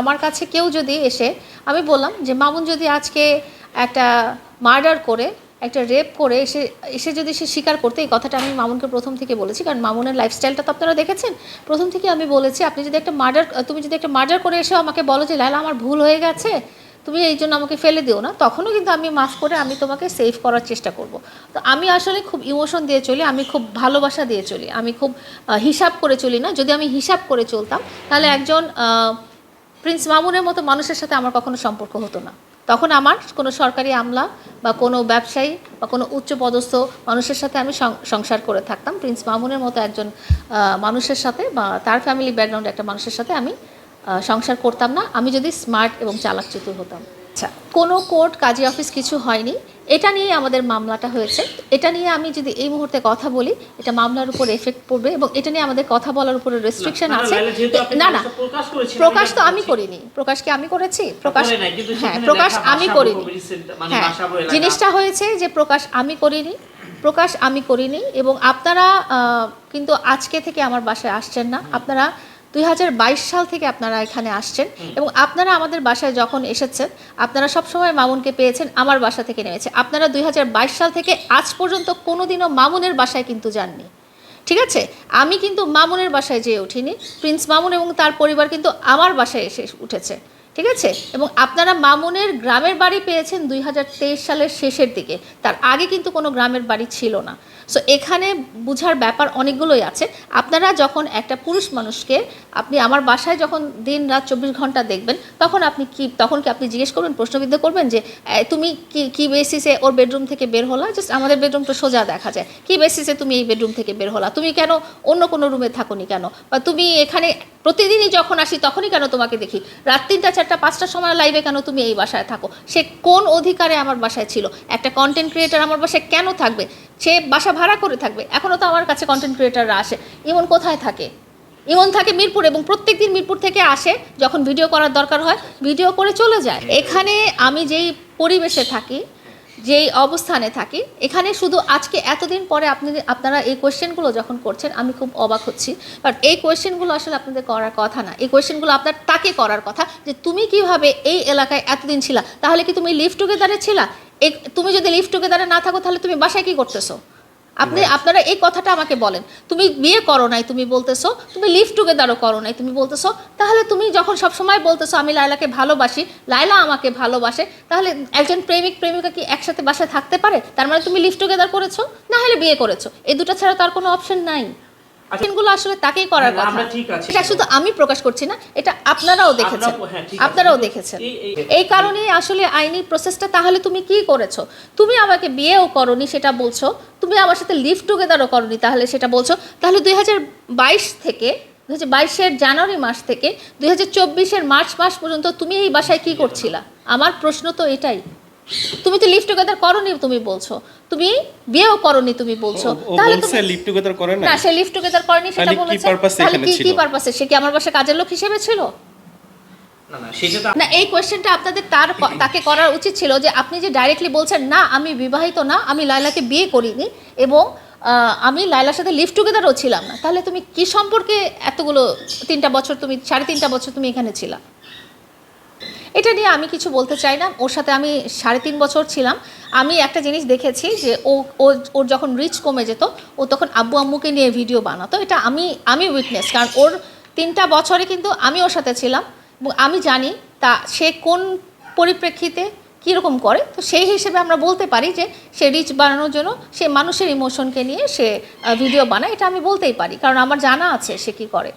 আমার কাছে কেউ যদি এসে, আমি বললাম যে, মামুন যদি আজকে একটা মার্ডার করে, একটা রেপ করে এসে এসে যদি সে স্বীকার করতে, এই কথাটা আমি মামুনকে প্রথম থেকে বলেছি, কারণ মামুনের লাইফস্টাইলটা তো আপনারা দেখেছেন। প্রথম থেকে আমি বলেছি, আপনি যদি একটা মার্ডার, তুমি যদি একটা মার্ডার করে এসে আমাকে বলো যে লালা আমার ভুল হয়ে গেছে, তুমি এই জন্য আমাকে ফেলে দিও না, তখনও কিন্তু আমি মাফ করে আমি তোমাকে সেভ করার চেষ্টা করব। তো আমি আসলে খুব ইমোশন দিয়ে চলি, আমি খুব ভালোবাসা দিয়ে চলি, আমি খুব হিসাব করে চলি না। যদি আমি হিসাব করে চলতাম, তাহলে একজন প্রিন্স মামুনের মতো মানুষের সাথে আমার কখনো সম্পর্ক হতো না। তখন আমার কোনো সরকারি আমলা বা কোনো ব্যবসায়ী বা কোনো উচ্চ পদস্থ মানুষের সাথে আমি সংসার করে থাকতাম। প্রিন্স মামুনের মতো একজন মানুষের সাথে বা তার ফ্যামিলি ব্যাকগ্রাউন্ড একটা মানুষের সাথে আমি সংসার করতাম না। আমি যদি স্মার্ট এবং চালাক চতুর হতাম। আচ্ছা কোনো কোর্ট কাজী অফিস কিছু হয়নি। এটা নিয়ে আমাদের মামলাটা হয়েছে। এটা নিয়ে আমি যদি এই মুহূর্তে কথা বলি এটা মামলার উপর এফেক্ট পড়বে এবং এটা নিয়ে আমাদের কথা বলার উপরে রেস্ট্রিকশন আছে। না না প্রকাশ তো আমি করিনি। প্রকাশ কি আমি করেছি। প্রকাশ হ্যাঁ প্রকাশ আমি করিনি। মানে হ্যাঁ জিনিসটা হয়েছে যে প্রকাশ আমি করিনি। প্রকাশ আমি করিনি এবং আপনারা কিন্তু আজকে থেকে আমার বাসায় আসছেন না। আপনারা দুই হাজার বাইশ সাল থেকে আপনারা এখানে আসছেন এবং আপনারা আমাদের বাসায় যখন এসেছেন আপনারা সবসময় মামুনকে পেয়েছেন আমার বাসা থেকে নেমেছে। আপনারা দুই হাজার বাইশ সাল থেকে আজ পর্যন্ত কোনোদিনও মামুনের বাসায় কিন্তু যাননি। ঠিক আছে? আমি কিন্তু মামুনের বাসায় যেয়ে উঠিনি। প্রিন্স মামুন এবং তার পরিবার কিন্তু আমার বাসায় এসে উঠেছে। ঠিক আছে? এবং আপনারা মামুনের গ্রামের বাড়ি পেয়েছেন দুই হাজার তেইশ সালের শেষের দিকে। তার আগে কিন্তু কোনো গ্রামের বাড়ি ছিল না। সো এখানে বুঝার ব্যাপার অনেকগুলোই আছে। আপনারা যখন একটা পুরুষ মানুষকে আপনি আমার বাসায় যখন দিন রাত চব্বিশ ঘণ্টা দেখবেন, তখন আপনি কি, তখন কি আপনি জিজ্ঞেস করবেন, প্রশ্নবিদ্ধ করবেন যে তুমি কি কি বেসিসে ওর বেডরুম থেকে বের হলা? জাস্ট আমাদের বেডরুম তো সোজা দেখা যায়। কি বেসিসে তুমি এই বেডরুম থেকে বের হলা? তুমি কেন অন্য কোনো রুমে থাকোনি কেন? বা তুমি এখানে প্রতিদিনই যখন আসি তখনই কেন তোমাকে দেখি? রাত তিনটা, চারটা, পাঁচটার সময় লাইভে কেন তুমি এই বাসায় থাকো? সে কোন অধিকারে আমার বাসায় ছিল? একটা কন্টেন্ট ক্রিয়েটার আমার বাসায় কেন থাকবে? সে বাসা ভাড়া করে থাকবে? এখনও তো আমার কাছে কন্টেন্ট ক্রিয়েটাররা আসে। ইমন কোথায় থাকে? ইমন থাকে মিরপুর এবং প্রত্যেক দিন মিরপুর থেকে আসে যখন ভিডিও করার দরকার হয় ভিডিও করে চলে যায়। এখানে আমি যেই পরিবেশে থাকি যেই অবস্থানে থাকি, এখানে শুধু আজকে এতদিন পরে আপনি, আপনারা এই কোয়েশ্চেনগুলো যখন করছেন, আমি খুব অবাক হচ্ছি। বাট এই কোয়েশ্চেনগুলো আসলে আপনাদের করার কথা না। এই কোয়েশ্চেনগুলো আপনার তাকে করার কথা যে তুমি কীভাবে এই এলাকায় এতদিন ছিলা? তাহলে কি তুমি লিভ টুগেদারে ছিলা? তুমি যদি লিভ টুগেদারে না থাকো, তাহলে তুমি বাসায় কী করতেছো? আপনি আপনারা এই কথাটা আমাকে বলেন। তুমি বিয়ে করো নাই তুমি বলতেছো তুমি লিভ টুগেদারও করো নাই তুমি বলতেছো তাহলে তুমি যখন সবসময় বলতেছো আমি লায়লাকে ভালোবাসি লায়লা আমাকে ভালোবাসে তাহলে একজন প্রেমিক প্রেমিকা কি একসাথে বাসায় থাকতে পারে? তার মানে তুমি লিভ টুগেদার করেছ না হলে বিয়ে করেছ। এই দুটো ছাড়া তার কোনো অপশন নাই। অপশনগুলো আসলে তাকেই করার না, কথা। আমরা ঠিক আছি। এটা শুধু আমি প্রকাশ করছি না এটা আপনারাও দেখেছেন। হ্যাঁ। আপনারাও দেখেছেন। এই- এই আসলে আইনি প্রসেসটা তাহলে তুমি কি করেছ? তুমি আমাকে বিয়েও করনি সেটা বলছো। তুমি আমার সাথে লিভ টুগেদারও করনি তাহলে সেটা বলছো। তাহলে দুই হাজার বাইশ থেকে দুই হাজার বাইশের জানুয়ারি মাস থেকে দুই হাজার চব্বিশের মার্চ মাস পর্যন্ত তুমি এই বাসায় কি করছিলা? আমার প্রশ্ন তো এটাই। তুমি তো লিভ টুগেদার করনি তুমি বলছো। তুমি বিয়েও করনি তুমি বলছো। তাহলে তুমি লিভ টুগেদার করে না না সে লিভ টুগেদার করেনি সেটা বলেছে। তাহলে এখানে কি কি পারপাসে সে কি আমার বাসায় কাজের লোক হিসেবে ছিল? না না সেটা তো না এই কোয়েশ্চেনটা আপনাদের তার তাকে করার উচিত ছিল যে আপনি যে ডাইরেক্টলি বলছেন না আমি বিবাহিত না আমি লায়লাকে বিয়ে করিনি এবং আহ, আমি লায়লার সাথে লিভ টুগেদারও ছিলাম না। তাহলে তুমি কি সম্পর্কে এতগুলো তিনটা বছর তুমি সাড়ে তিনটা বছর তুমি এখানে ছিলা? এটা নিয়ে আমি কিছু বলতে চাই না। ওর সাথে আমি সাড়ে তিন বছর ছিলাম। আমি একটা জিনিস দেখেছি যে ও ওর যখন রিচ কমে যেত, ও তখন আব্বু আম্মুকে নিয়ে ভিডিও বানাতো। এটা আমি আমি উইটনেস কারণ ওর তিনটা বছরে কিন্তু আমি ওর সাথে ছিলাম। আমি জানি তা, সে কোন পরিপ্রেক্ষিতে কীরকম করে। তো সেই হিসেবে আমরা বলতে পারি যে, সে রিচ বানানোর জন্য সে মানুষের ইমোশনকে নিয়ে সে ভিডিও বানায়। এটা আমি বলতেই পারি, কারণ আমার জানা আছে সে কী করে।